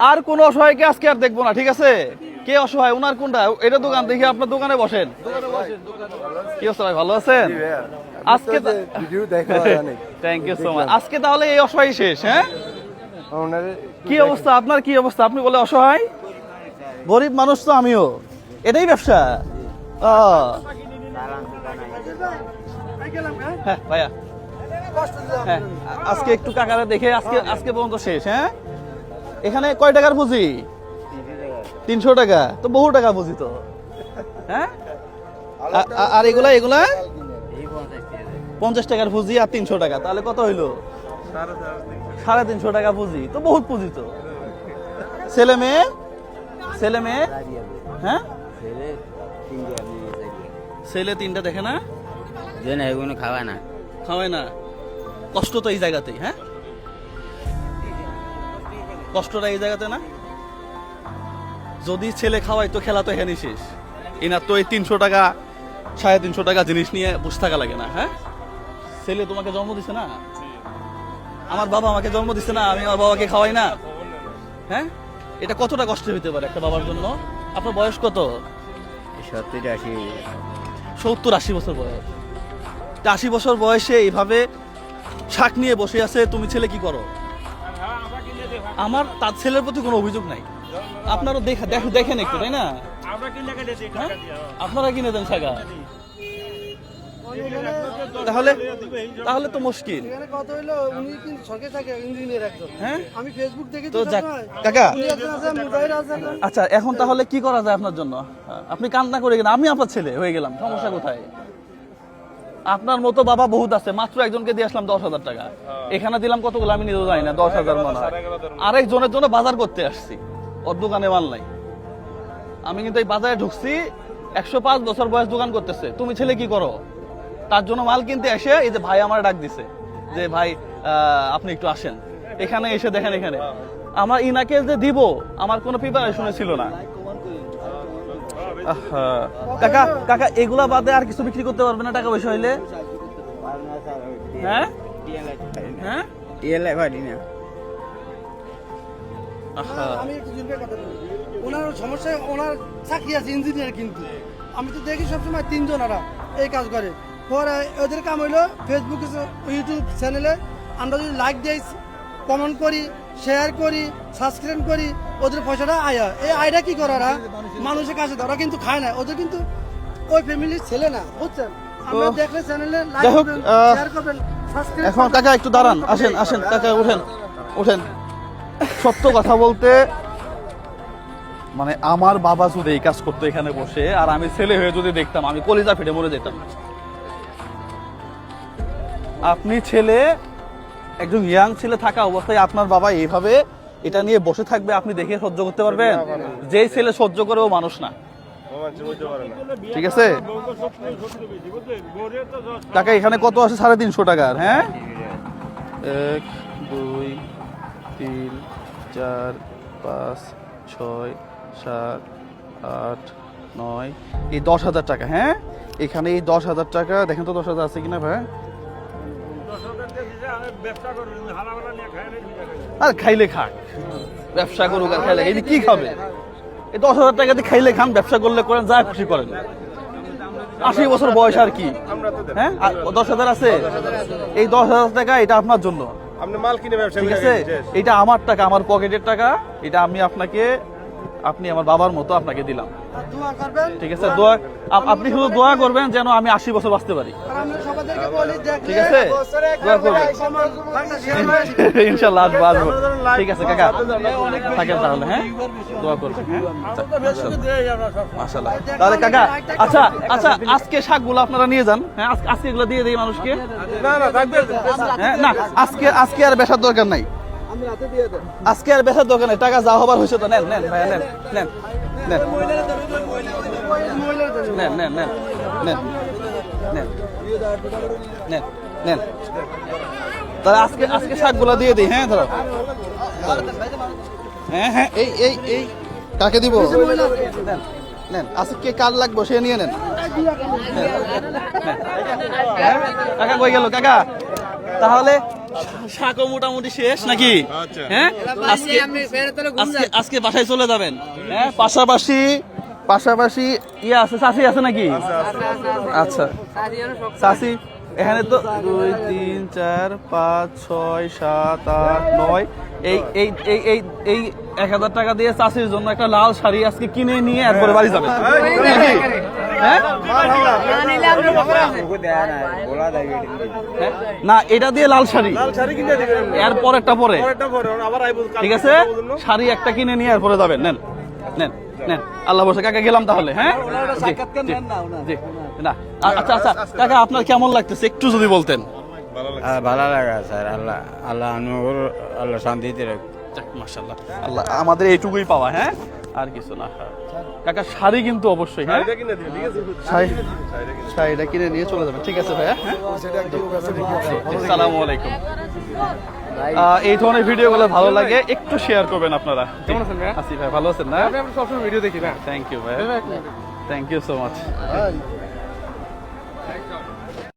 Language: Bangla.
আর কোন অসহায়কে আজকে আর দেখব না ঠিক আছে? কে অসহায়? ওনার কোনটা? এটা দোকান দেখি আপনার দোকানে বসেন। কি ভালো আছেন? আজকে থ্যাংক ইউ সো মাচ আজকে তাহলে এই অসহায় শেষ হ্যাঁ? কি অবস্থা? আপনার কি অবস্থা? আপনি বলে অসহায়? গরিব মানুষ তো আমিও। এটাই ব্যবসা? হ্যাঁ ভাইয়া। হ্যাঁ আজকে একটু কাকারে দেখে আজকে আজকে পর্যন্ত শেষ হ্যাঁ? এখানে কয় টাকার পুঁজি? তিনশো টাকা। তো বহু টাকা পুঁজি তো। হ্যাঁ? আর এগুলা এগুলা? পঞ্চাশ টাকার পুঁজি আর তিনশো টাকা। তাহলে কত হইল? সাড়ে তিনশো টাকা পুঁজি। তো বহুত পুঁজি তো। ছেলে মেয়ে? ছেলে মেয়ে? হ্যাঁ? ছেলে তিনটা দেখে না? যে না এগুলো খাওয়া না। খাওয়ায় না। কষ্ট তো এই জায়গাতেই হ্যাঁ? কষ্টটা এই জায়গাতে না? যদি ছেলে খাওয়াই তো খেলা তো এখানে শেষ। এনার তো এই তিনশো টাকা সাড়ে তিনশো টাকা জিনিস নিয়ে বসে থাকা লাগে না হ্যাঁ? ছেলে তোমাকে জন্ম দিছে না? আমার বাবা আমাকে জন্ম দিছে না আমি আমার বাবাকে খাওয়াই না? হ্যাঁ? এটা কতটা কষ্ট হইতে পারে একটা বাবার জন্য? আপনার বয়স কত? সত্যি আশি। সত্তর আশি বছর বয়স। আশি বছর বয়সে এইভাবে শাক নিয়ে বসে আছে তুমি ছেলে কি করো? আমার তার ছেলের প্রতি কোনো অভিযোগ নাই। আপনারও দেখা দেখ- দেখেন একটু তাই না? হ্যাঁ? আপনারা কিনে দেন শাকা তাহলে তাহলে তো মুশকিল। এখানে কত উনি কিন্তু সরকারি চাকরি ইঞ্জিনিয়ার একজন। হ্যাঁ? আমি ফেসবুক দেখি তো তো যাক। কাকা। উনি একজন আছে মুজাহির আছে একজন। আচ্ছা এখন তাহলে কি করা যায় আপনার জন্য? আপনি কান্না করে গেলেন আমি আপনার ছেলে হয়ে গেলাম সমস্যা কোথায়? আপনার মতো বাবা বহুত আছে মাত্র একজনকে দিয়ে আসলাম দশ হাজার টাকা। এখানে দিলাম কতগুলো আমি নিজেও জানি না দশ হাজার মনে হয়। আরেকজনের জন্য বাজার করতে আসছি ওর দোকানে মাল নাই। আমি কিন্তু এই বাজারে ঢুকছি একশো পাঁচ বছর বয়স দোকান করতেছে তুমি ছেলে কি করো? তার জন্য মাল কিনতে এসে এই যে ভাই আমার ডাক দিছে যে ভাই আপনি একটু আসেন। এখানে এসে দেখেন এখানে। আমার ইনাকে যে দিব আমার কোনো প্রিপারেশনে ছিল না। কাকা কাকা এগুলা বাদে আর কিছু বিক্রি করতে পারবে না টাকা পয়সা হইলে? হ্যাঁ? হ্যাঁ? টিএলআই পারি না। আমি একটু জুলফের কথা বলি। ওনার সমস্যা ওনার চাকরি আছে ইঞ্জিনিয়ার কিন্তু। আমি তো দেখি সবসময় তিনজন ওরা এই কাজ করে। পরে ওদের কাম হইল ফেসবুক ইউটিউব চ্যানেলে আমরা যদি লাইক দিই কমেন্ট করি শেয়ার করি সাবস্ক্রাইব করি ওদের পয়সাটা আয়া। এই আয়টা কি করে ওরা? মানুষের কাছে। ওরা কিন্তু খায় না। ওদের কিন্তু ওই ফ্যামিলির ছেলে না বুঝছেন? আমরা দেখলে চ্যানেলে লাইক করবেন শেয়ার করবেন এখন কাকা একটু দাঁড়ান। আসেন আসেন কাকা উঠেন উঠেন। সত্য কথা বলতে মানে আমার বাবা যদি এই কাজ করতো এখানে বসে আর আমি ছেলে হয়ে যদি দেখতাম আমি কলিজা ফেটে মরে যেতাম। আপনি ছেলে একজন ইয়াং ছেলে থাকা অবস্থায় আপনার বাবা এইভাবে এটা নিয়ে বসে থাকবে আপনি দেখে সহ্য করতে পারবেন? যেই ছেলে সহ্য করে ও মানুষ না। ঠিক আছে? টাকা এখানে কত আছে? সাড়ে তিনশো টাকার হ্যাঁ? এক দুই তিন চার পাঁচ ছয় সাত আট নয় এই দশ হাজার টাকা হ্যাঁ? এখানে এই দশ হাজার টাকা দেখেন তো দশ হাজার আছে কিনা ভাই? আর খাইলে খাক। ব্যবসা করুক আর খাইলে এই কি খাবে? এই দশ হাজার টাকা দিয়ে খাইলে খান ব্যবসা করলে করেন যা খুশি করেন। আশি বছর বয়স আর কি? হ্যাঁ? দশ হাজার আছে? এই দশ হাজার টাকা এটা আপনার জন্য। আপনি মাল কিনে ব্যবসা ঠিক আছে? এটা আমার টাকা আমার পকেটের টাকা। এটা আমি আপনাকে আপনি আমার বাবার মতো আপনাকে দিলাম। ঠিক আছে দোয়া আপনি শুধু দোয়া করবেন যেন আমি আশি বছর বাঁচতে পারি। আর আমরা সবাইকে বলি দেখলে ঠিক আছে দোয়া করবেন। ইনশাল্লাহ আসব ঠিক আছে কাকা। থাকেন তাহলে হ্যাঁ? দোয়া করবেন। হ্যাঁ তাহলে কাকা আচ্ছা আচ্ছা আজকে শাকগুলো আপনারা নিয়ে যান। হ্যাঁ আজকে- এগুলো দিয়ে দিই মানুষকে। না না হ্যাঁ না আজকে আজকে আর বেসার দরকার নাই। আজকে আর বেসার দরকার নাই টাকা যা হবার হয়েছে তো নেন নেন ভাইয়া নেন নেন নেন। নেন নেন নেন নেন নেন নেন নেন। তাহলে আজকে আজকে শাকগুলো দিয়ে দিই হ্যাঁ ধরো। হ্যাঁ হ্যাঁ এই এই এই কাকে দিব? নেন নেন আজকে কার লাগবে সে নিয়ে নেন? কাকা কই গেল কাকা? তাহলে শাকও মোটামুটি শেষ নাকি? আচ্ছা। হ্যাঁ? আজকে আজকে আজকে বাসায় চলে যাবেন। হ্যাঁ পাশাপাশি পাশাপাশি ইয়ে আছে চাষি আছে নাকি? আচ্ছা। চাষি এখানে তো দুই তিন চার পাঁচ ছয় সাত আট নয়। এই এই এই এই এই এক হাজার টাকা দিয়ে চাষির জন্য একটা লাল শাড়ি আজকে কিনে নিয়ে এরপরে বাড়ি যাবেন। না এটা দিয়ে লাল শাড়ি। এর পরেরটা পরে। পরে ঠিক আছে? শাড়ি একটা কিনে নিয়ে এরপরে যাবেন। নেন নেন নেন। আল্লাহ বসে কাকা গেলাম তাহলে হ্যাঁ। না। আচ্ছা আচ্ছা কাকা আপনার কেমন লাগতেছে? একটু যদি বলতেন। ভালো লাগে স্যার। আল্লাহ আল্লাহ আল্লাহ শান্তিতে রাখ যাক, মাশাআল্লাহ। আল্লাহ আমাদের এইটুকুই পাওয়া হ্যাঁ? আর কিছু না। কাকা শাড়ি কিন্তু অবশ্যই হ্যাঁ? শাড়িটা কিনে দিবেন ঠিক আছে? শাড়ি শাড়িটা কিনে নিয়ে চলে যাবেন ঠিক আছে ভাইয়া? হ্যাঁ? আসসালামু আলাইকুম। এই ধরনের ভিডিওগুলো ভালো লাগে একটু শেয়ার করবেন আপনারা। কেমন আছেন ভাই আসি ভাই ভালো আছেন না? সবসময় ভিডিও দেখি না থ্যাংক ইউ ভাই থ্যাংক ইউ সো মাচ